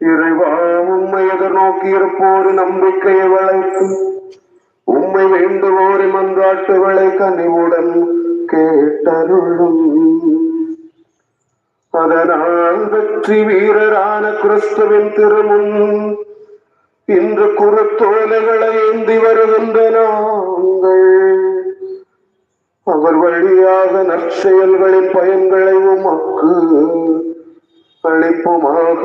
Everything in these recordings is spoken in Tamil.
இறைவா உண்மை எதிர்நோக்கி இருப்போரு நம்பிக்கையை வளைத்து உண்மை வேண்டுவோரை மன்றாட்டுகளை கனிவுடன் கேட்டருளும். அதனால் வெற்றி வீரரான கிறிஸ்துவின் திருமுன் இன்று குறுத்தோலைகளை ஏந்தி வருகின்ற நாங்கள். அவர் வழியாக நற்செயல்களின் பயன்களை உமக்கு அளிப்புமாக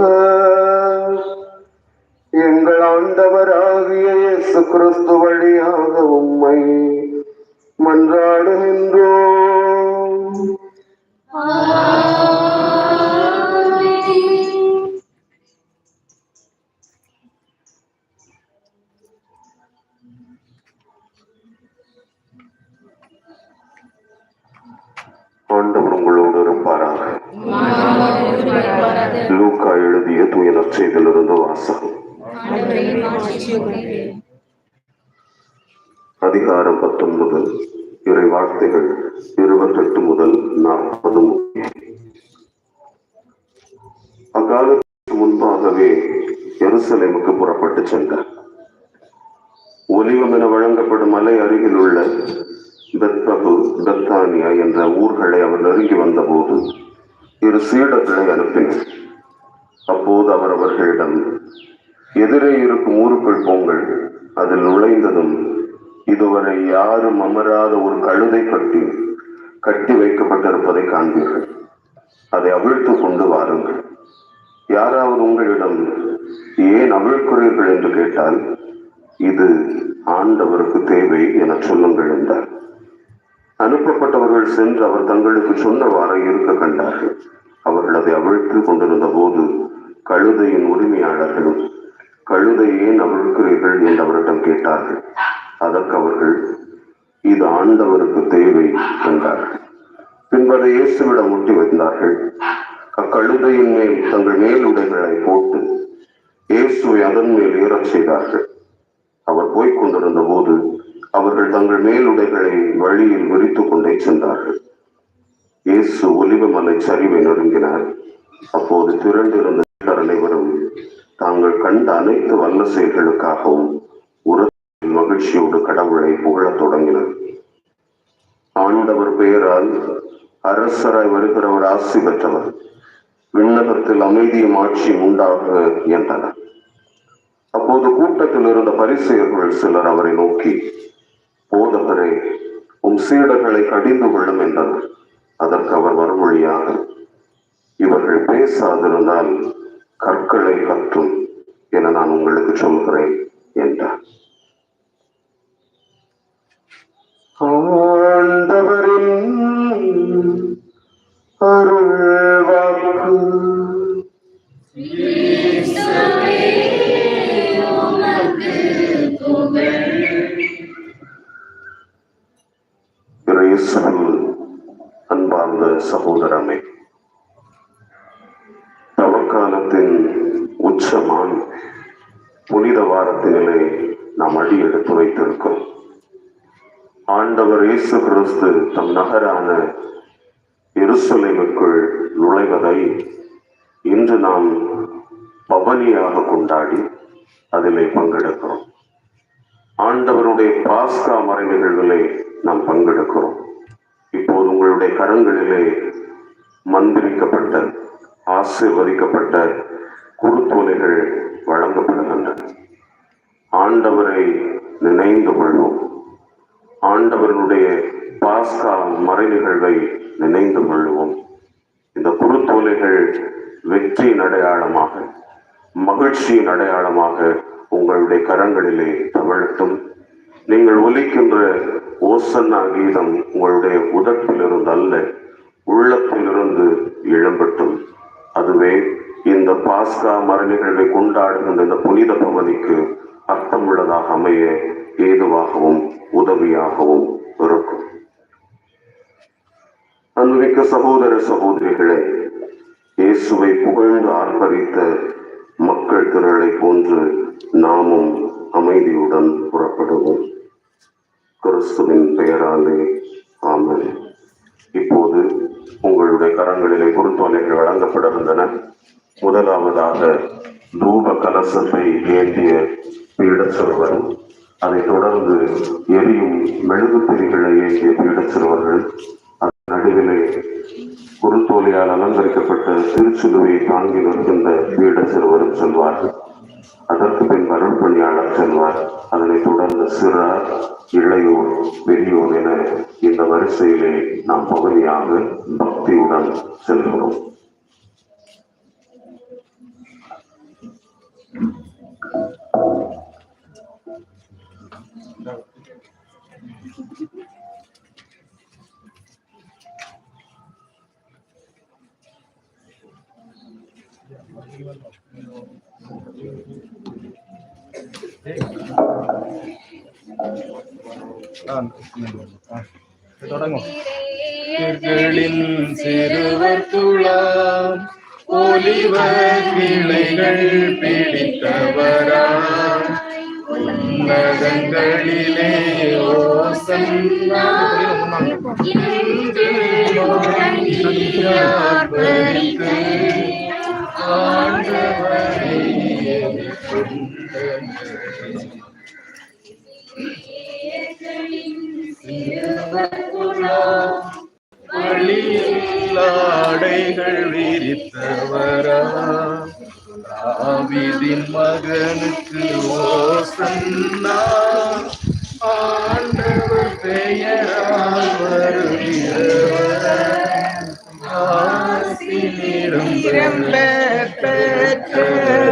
எங்கள் ஆண்டவராகிய இயேசு கிறிஸ்து வழியாக உம்மை மன்றாடுகின்றோம். லூக்கா எழுதிய தூய நற்செய்தியிலிருந்து வாசகம். அதிகாரம் பத்தொன்பது. இறை வார்த்தைகள் இருபத்தெட்டு முதல் நாற்பது முடிய அக்காலத்துக்கு முன்பாகவே எருசலேமுக்கு புறப்பட்டு சென்றார் ஒலிவம் என வழங்கப்படும் மலை அருகில் உள்ள பெத்பகு பெத்தானியா என்ற ஊர்களை அவர் நெருங்கி வந்தபோது இரு சீடர்களை அனுப்பினேன் அப்போது அவர் அவர்களிடம் எதிரே இருக்கும் ஊருக்குள் போங்கள். அதில் நுழைந்ததும் இதுவரை யாரும் அமராத ஒரு கழுதை கட்டி கட்டி வைக்கப்பட்டிருப்பதை காண்பீர்கள். அதை அவிழ்த்து கொண்டு வாருங்கள். யாராவது உங்களிடம் ஏன் அவிழ்க்கிறீர்கள்? என்று கேட்டால் இது ஆண்டவருக்கு தேவை என சொல்லுங்கள் என்றார். அனுப்பப்பட்டவர்கள் சென்று அவர் தங்களுக்கு சொன்னவாறு இருக்க கண்டார்கள். அவர்கள் அதை அவிழ்த்து கொண்டிருந்த போது கழுதையின் உரிமையாளர்களும் கழுதை ஏன் அவிழ்க்கிறீர்கள்? என்று அவரிடம் கேட்டார்கள். அதற்கு அவர்கள் இது ஆண்டவருக்கு தேவை என்றார்கள். பின்பதை இயேசுவிடம் முட்டி வைத்தார்கள் அக்கழுதையின் மேல் தங்கள் மேலுடைகளை போட்டு இயேசுவை அதன் மேல் ஏறச் செய்தார்கள். அவர் போய்க் கொண்டிருந்த போது அவர்கள் தங்கள் மேலுடைகளை வழியில் விரித்துக் கொண்டே சென்றார்கள். இயேசு ஒலிவமலை சரிவை நொறுங்கினார் அப்போது திரண்டிருந்த அனைவரும் தாங்கள் கண்ட அனைத்து வல்ல செயல்களுக்காகவும் உரத்தில் மகிழ்ச்சியோடு கடவுளை புகழத் தொடங்கினர். ஆண்டவர் பெயரால் அரசராய் வருகிறவர் ஆசி பெற்றவர். விண்ணகத்தில் அமைதியும் ஆட்சியும் உண்டாக என்றனர். அப்போது கூட்டத்தில் இருந்த பரிசெயர்கள் சிலர் அவரை நோக்கி போதகரே உம் சீடர்களை கடிந்து கொள்ளும் என்றார். அதற்கு அவர் மறுமொழியாக இவர்கள் பேசாதிருந்தால் கற்களை கற்றும் என நான் உங்களுக்கு சொல்கிறேன் என்றார். ஆண்டவரின் அருள் இயேசுவில் அன்பார்ந்த சகோதரமே தவக்காலத்தின் உச்சமான புனித வாரத்திலே நாம் அடி எடுத்து வைத்திருக்கிறோம். ஆண்டவர் இயேசு கிறிஸ்து தம் நகரான எருசலேமுக்குள் நுழைவதை இன்று நாம் பவனியாக கொண்டாடி அதிலே பங்கெடுக்கிறோம். ஆண்டவருடைய பாஸ்கா மறை நிகழ்விலே நாம் பங்கெடுக்கிறோம். இப்போது உங்களுடைய கரங்களிலே மந்திரிக்கப்பட்ட ஆசீர்வதிக்கப்பட்ட குருத்தோலைகள் வழங்கப்படுகின்றன. ஆண்டவரை நினைந்து கொள்வோம். ஆண்டவருடைய பாஸ்கா மறை நிகழ்வை நினைந்து கொள்வோம். இந்த குருத்தோலைகள் வெற்றியின் அடையாளமாக மகிழ்ச்சியின் அடையாளமாக உங்களுடைய கரங்களிலே தவழட்டும். நீங்கள் ஒலிக்கின்ற ஓசன்னா கீதம் உங்களுடைய உதட்டிலிருந்து அல்ல உள்ளத்திலிருந்து இழம்பட்டும் அதுவே இந்த பாஸ்கா மரணிகளை கொண்டாடுகின்ற இந்த புனித பவனிக்கு அர்த்தமுள்ளதாக அமைய ஏதுவாகவும் உதவியாகவும் இருக்கும். அன்புமிக்க சகோதர சகோதரிகளே இயேசுவை புகழ்ந்து ஆர்ப்பரித்த மக்கள் திரளை போன்று நாமும் அமைதியுடன் புறப்படுவோம். கிறிஸ்துவின் பெயராலே. ஆமன். இப்போது உங்களுடைய கரங்களிலே பொறுத்தோலைகள் வழங்கப்பட இருந்தன முதலாவதாக தூப கலசத்தை ஏற்றிய பீடச்சிறுவரும் அதைத் தொடர்ந்து எரியும் மெழுகுத்திரிகளை ஏற்றிய பீடச்சிறுவர்கள் அதன் நடுவிலே குருத்தோலையால் அலங்கரிக்கப்பட்ட திருச்சிலுவை தாங்கி நிற்கின்ற பீடச்சிறுவரும் செல்வார்கள். அதற்கு பின் அருள் பணியாளர் செல்வார். அதனைத் தொடர்ந்து சிறார் இளையோர் பெரியோர் என இந்த வரிசையிலே நாம் பகுதியாக பக்தியுடன் செல்கிறோம். தொடங்கும் களின் சிறுவர் துளாம் ஒலிவர் கிளைகள் பிடித்தவராம் உன்னதங்களிலே ஓசன்னா ஆண்டவரை வழியில்லாடைகள் விரித்தவரா? ஆவிதின் மகனுக்கு ஓசன்னா? ஆண்டவர் பெயரால் வருகிறவர்? ஆசி நிரம்ப பெற்றவர்.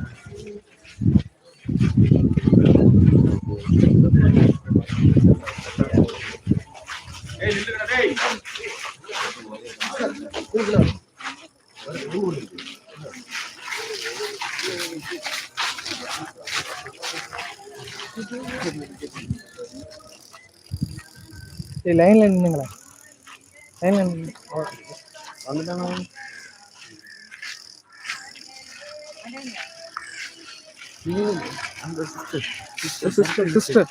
ஏய் லைன்ல நின்னுங்களா லைன்ல நின்னு வந்துட்டாங்க அந்த sister sister sister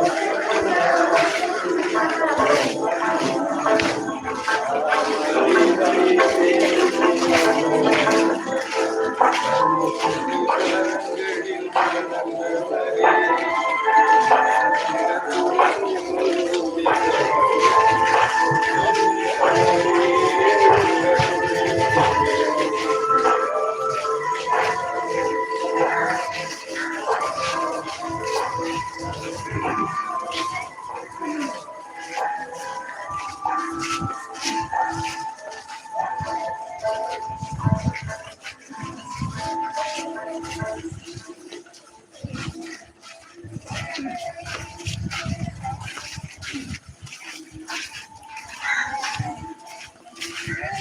Thank you. Yeah.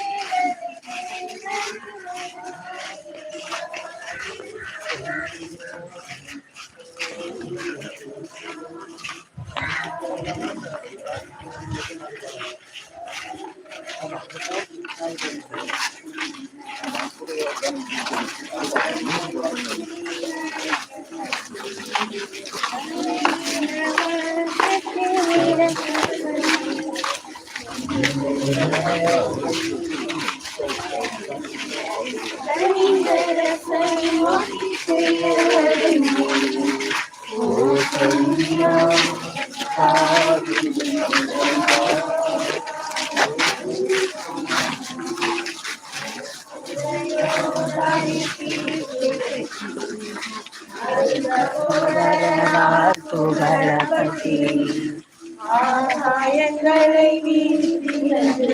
ஆகாயங்களை வீழ்த்தினது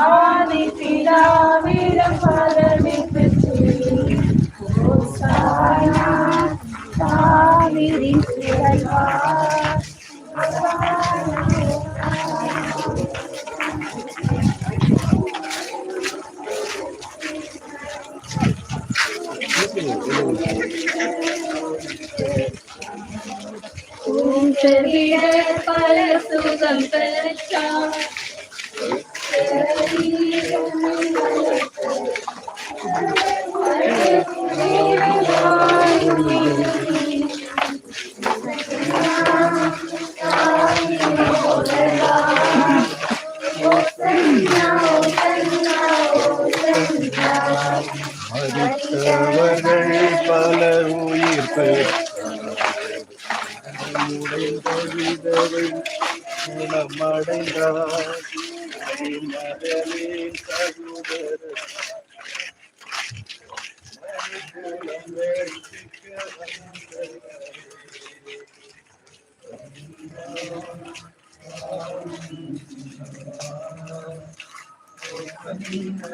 ஆதி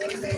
Okay.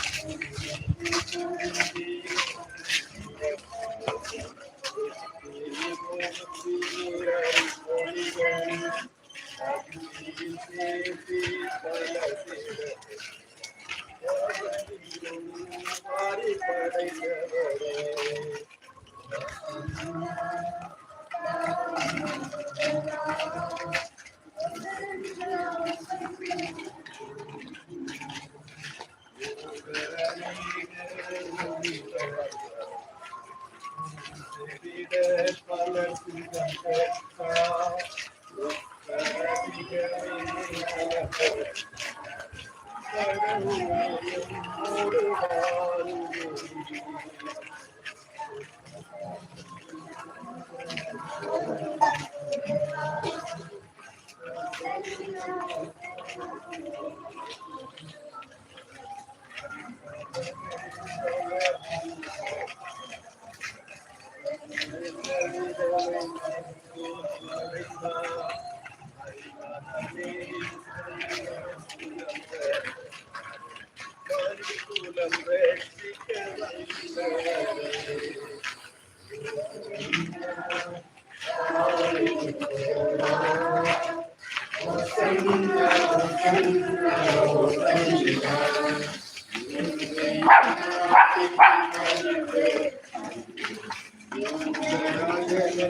Hallelujah. Hallelujah.